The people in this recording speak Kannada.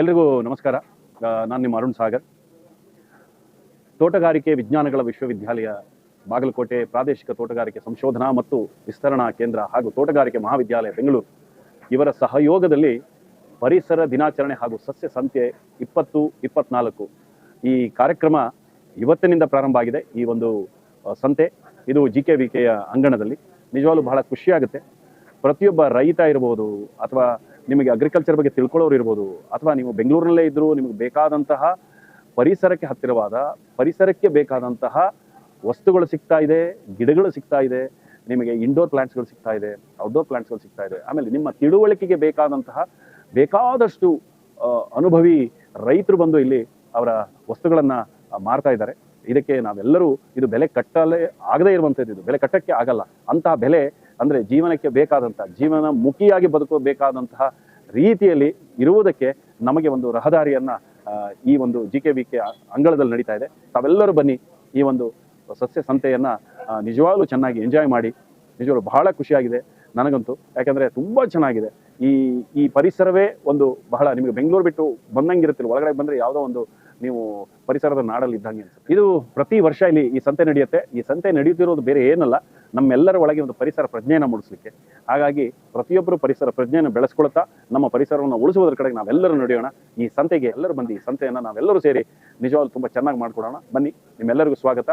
ಎಲ್ರಿಗೂ ನಮಸ್ಕಾರ. ನಾನು ನಿಮ್ಮ ಅರುಣ್ ಸಾಗರ್. ತೋಟಗಾರಿಕೆ ವಿಜ್ಞಾನಗಳ ವಿಶ್ವವಿದ್ಯಾಲಯ ಬಾಗಲಕೋಟೆ ಪ್ರಾದೇಶಿಕ ತೋಟಗಾರಿಕೆ ಸಂಶೋಧನಾ ಮತ್ತು ವಿಸ್ತರಣಾ ಕೇಂದ್ರ ಹಾಗೂ ತೋಟಗಾರಿಕೆ ಮಹಾವಿದ್ಯಾಲಯ ಬೆಂಗಳೂರು. ಇವರ ಸಹಯೋಗದಲ್ಲಿ ಪರಿಸರ ದಿನಾಚರಣೆ ಹಾಗೂ ಸಸ್ಯ ಸಂತೆ ಇಪ್ಪತ್ತು, ಇಪ್ಪತ್ನಾಲ್ಕು ಈ ಕಾರ್ಯಕ್ರಮ ಇವತ್ತಿನಿಂದ ಪ್ರಾರಂಭ ಆಗಿದೆ. ಈ ಒಂದು ಸಂತೆ ಇದು ಜಿ ಕೆ ವಿ ಕೆಯ ಅಂಗಣದಲ್ಲಿ. ನಿಜವಾಗ್ಲೂ ಬಹಳ ಖುಷಿಯಾಗುತ್ತೆ. ಪ್ರತಿಯೊಬ್ಬ ರೈತ ಇರ್ಬೋದು ಅಥವಾ ನಿಮಗೆ ಅಗ್ರಿಕಲ್ಚರ್ ಬಗ್ಗೆ ತಿಳ್ಕೊಳ್ಳೋರು ಇರ್ಬೋದು, ಅಥವಾ ನೀವು ಬೆಂಗಳೂರಿನಲ್ಲೇ ಇದ್ದರೂ ನಿಮಗೆ ಬೇಕಾದಂತಹ ಪರಿಸರಕ್ಕೆ ಹತ್ತಿರವಾದ, ಪರಿಸರಕ್ಕೆ ಬೇಕಾದಂತಹ ವಸ್ತುಗಳು ಸಿಗ್ತಾ ಇದೆ, ಗಿಡಗಳು ಸಿಗ್ತಾ ಇದೆ, ನಿಮಗೆ ಇಂಡೋರ್ ಪ್ಲಾಂಟ್ಸ್ಗಳು ಸಿಗ್ತಾ ಇದೆ ಔಟ್ಡೋರ್ ಪ್ಲಾಂಟ್ಸ್ಗಳು ಸಿಗ್ತಾ ಇದೆ. ಆಮೇಲೆ ನಿಮ್ಮ ತಿಳುವಳಿಕೆಗೆ ಬೇಕಾದಂತಹ, ಬೇಕಾದಷ್ಟು ಅನುಭವಿ ರೈತರು ಬಂದು ಇಲ್ಲಿ ಅವರ ವಸ್ತುಗಳನ್ನು ಮಾರ್ತಾ ಇದ್ದಾರೆ. ಇದಕ್ಕೆ ನಾವೆಲ್ಲರೂ, ಇದು ಬೆಲೆ ಕಟ್ಟಲೇ ಆಗದೇ ಇರುವಂಥದ್ದು ಇದು. ಬೆಲೆ ಕಟ್ಟಕ್ಕೆ ಆಗಲ್ಲ. ಅಂತಹ ಬೆಲೆ ಅಂದರೆ ಜೀವನಕ್ಕೆ ಬೇಕಾದಂತಹ ಜೀವನ ಮುಖಿಯಾಗಿ ಬದುಕಬೇಕಾದಂತಹ ರೀತಿಯಲ್ಲಿ ಇರುವುದಕ್ಕೆ ನಮಗೆ ಒಂದು ರಹದಾರಿಯನ್ನ ಈ ಒಂದು ಜಿ ಕೆ ವಿ ಕೆ ಅಂಗಳದಲ್ಲಿ ನಡೀತಾ ಇದೆ. ತಾವೆಲ್ಲರೂ ಬನ್ನಿ ಈ ಒಂದು ಸಸ್ಯ ಸಂತೆಯನ್ನ ನಿಜವಾಗ್ಲೂ ಚೆನ್ನಾಗಿ ಎಂಜಾಯ್ ಮಾಡಿ. ನಿಜವಾಗ್ಲೂ ಬಹಳ ಖುಷಿಯಾಗಿದೆ. ನನಗಂತೂ. ಯಾಕಂದ್ರೆ ತುಂಬಾ ಚೆನ್ನಾಗಿದೆ. ಈ ಈ ಪರಿಸರವೇ ಒಂದು ಬಹಳ ನಿಮಗೆ ಬೆಂಗಳೂರು ಬಿಟ್ಟು ಬಂದಂಗಿರುತ್ತಿಲ್ಲ ಒಳಗಡೆ ಬಂದ್ರೆ ಯಾವುದೋ ಒಂದು ನೀವು ಪರಿಸರದ ನಾಡಲ್ಲಿ ಇದ್ದಂಗೆ ಅನಿಸುತ್ತೆ. ಇದು ಪ್ರತಿ ವರ್ಷ ಇಲ್ಲಿ ಈ ಸಂತೆ ನಡೆಯುತ್ತೆ. ಈ ಸಂತೆ ನಡೆಯುತ್ತಿರೋದು ಬೇರೆ ಏನಲ್ಲ, ನಮ್ಮೆಲ್ಲರ ಒಳಗೆ ಒಂದು ಪರಿಸರ ಪ್ರಜ್ಞೆಯನ್ನು ಮೂಡಿಸ್ಲಿಕ್ಕೆ. ಹಾಗಾಗಿ ಪ್ರತಿಯೊಬ್ಬರು ಪರಿಸರ ಪ್ರಜ್ಞೆಯನ್ನು ಬೆಳೆಸ್ಕೊಳ್ತಾ, ನಮ್ಮ ಪರಿಸರವನ್ನು ಉಳಿಸುವುದರ ಕಡೆಗೆ ನಾವೆಲ್ಲರೂ ನಡೆಯೋಣ. ಈ ಸಂತೆಗೆ ಎಲ್ಲರೂ ಬಂದು ಈ ಸಂತೆಯನ್ನು ನಾವೆಲ್ಲರೂ ಸೇರಿ ನಿಜವಾಗ್ಲೂ ತುಂಬ ಚೆನ್ನಾಗಿ ಮಾಡಿಕೊಡೋಣ. ಬನ್ನಿ, ನಿಮ್ಮೆಲ್ಲರಿಗೂ ಸ್ವಾಗತ.